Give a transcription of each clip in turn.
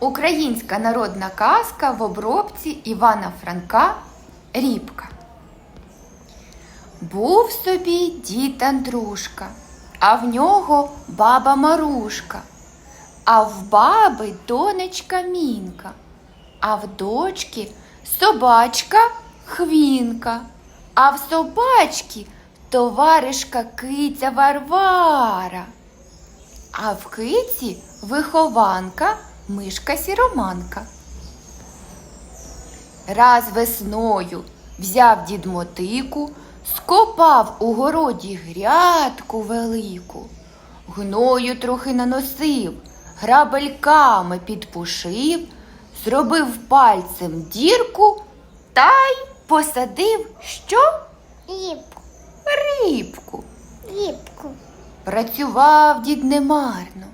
Українська народна казка в обробці Івана Франка Рібка. Був собі дід Андрушка, а в нього баба Марушка, а в баби донечка Мінка, а в дочки собачка Хвінка, а в собачки товаришка киця Варвара. А в киці вихованка мишка сіроманка. Раз весною взяв дід мотику, скопав у городі грядку велику, гною трохи наносив, грабельками підпушив, зробив пальцем дірку та й посадив що? Рібку, Рібку. рібку, Працював дід немарно,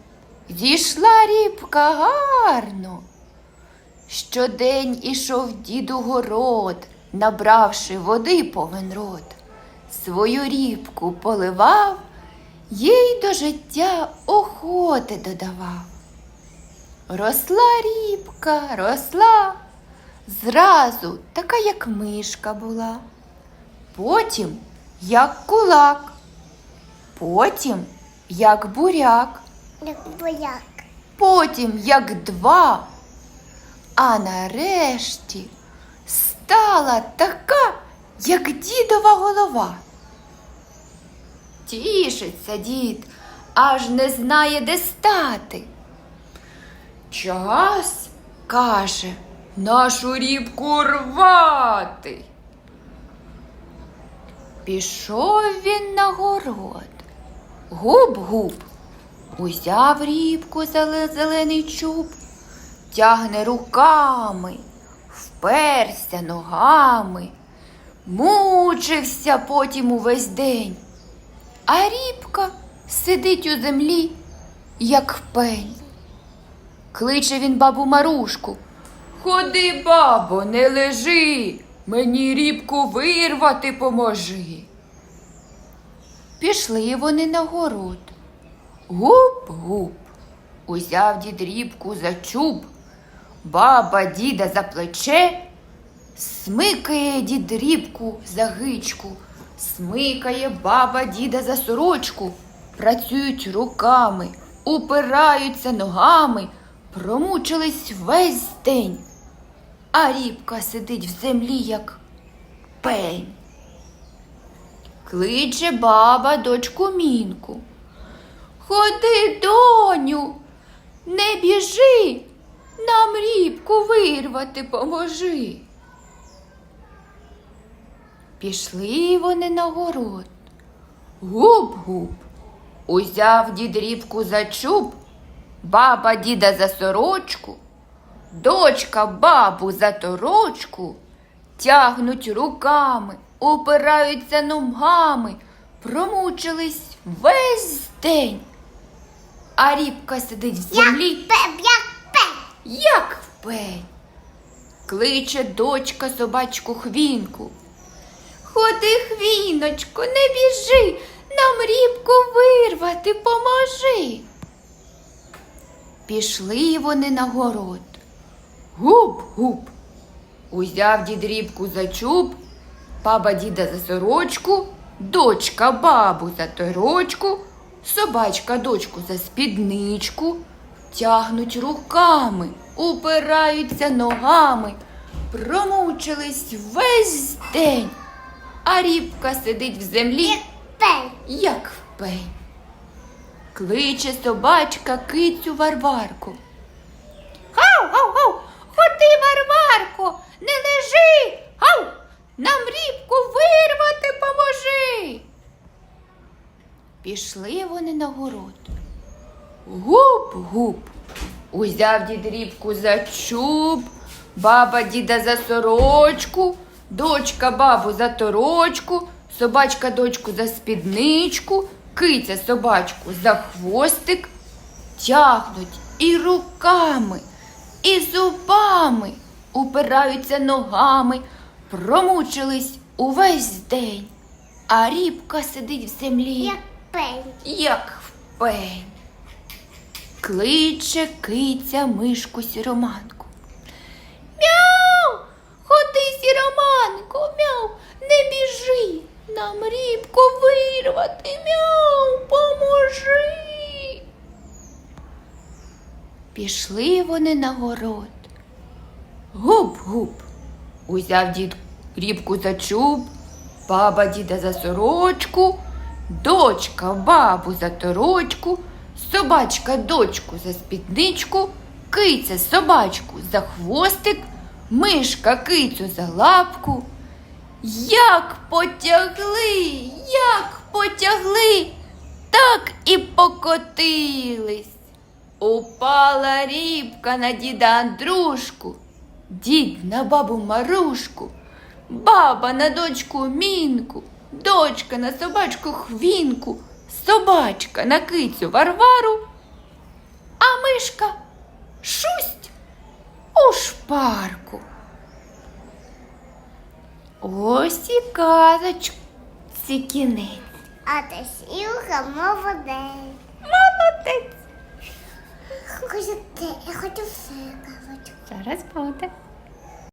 зійшла рібка гарно. Щодень ішов дід у город, набравши води повен рот. Свою рібку поливав, їй до життя охоти додавав. Росла рібка, росла, зразу така, як мишка була, потім як кулак. Потім як буряк, як потім як два, а нарешті стала така, як дідова голова. Тішиться дід, аж не знає, де стати. Час, каже, нашу рібку рвати. Пішов він на город. Губ-губ. Узяв рібку зеле- зелений чуб, тягне руками, вперся ногами, мучився потім увесь день. А рібка сидить у землі, як пень. Кличе він бабу Марушку. Ходи, бабо, не лежи, мені рібку вирвати поможи. Пішли вони на город. Гуп-гуп. Узяв дід рібку за чуб, баба діда за плече, смикає дід рібку за гичку, смикає баба діда за сорочку, працюють руками, упираються ногами, промучились весь день. А рібка сидить в землі, як пень. Кличе баба дочку мінку. Ходи, доню, не біжи, нам рібку вирвати поможи. Пішли вони на город. Гуп-гуп. Узяв дід рібку за чуб, баба діда за сорочку, дочка бабу за торочку, тягнуть руками, упираються ногами, промучились весь день. А рібка сидить в як землі, пеп, як пеп, як в пень. Кличе дочка собачку хвінку. Ходи, хвіночко, не біжи, нам рібку вирвати поможи. Пішли вони на город. Гуп-гуп. Узяв дід рібку за чуб, баба діда за сорочку, дочка бабу за торочку, собачка дочку за спідничку, тягнуть руками, упираються ногами, промучились весь день, а рібка сидить в землі, як в пень. Кличе собачка кицю Варварку. Гав, гав, гав, ходи, Варварко, не лежи. Гав, нам рібку вирвати поможи. Пішли вони на город. Гуп-гуп. Узяв дід рібку за чуб, баба діда за сорочку, дочка бабу за торочку, собачка дочку за спідничку, киця собачку за хвостик, тягнуть і руками, і зубами, упираються ногами, промучились увесь день, а рібка сидить в землі пень, як в пень. Кличе киця мишку сіроманку. Мяу! Ходи, сіроманко, мяу, не біжи. Нам рібку вирвати, мяу, поможи. Пішли вони на город. Гуп-гуп. Узяв дід рібку за чуб, баба діда за сорочку, дочка бабу за торочку, собачка дочку за спідничку, киця собачку за хвостик, мишка кицю за лапку. Як потягли, як потягли, так і покотились. Упала рібка на діда Андрушку, дід на бабу Марушку, баба на дочку Мінку, дочка на собачку Хвінку, собачка на кицю Варвару, а мишка шусть у шпарку. Ось і казочці кінець. А ти сілка молодець. Молодець. Хочу я хочу все казочку. Зараз буде.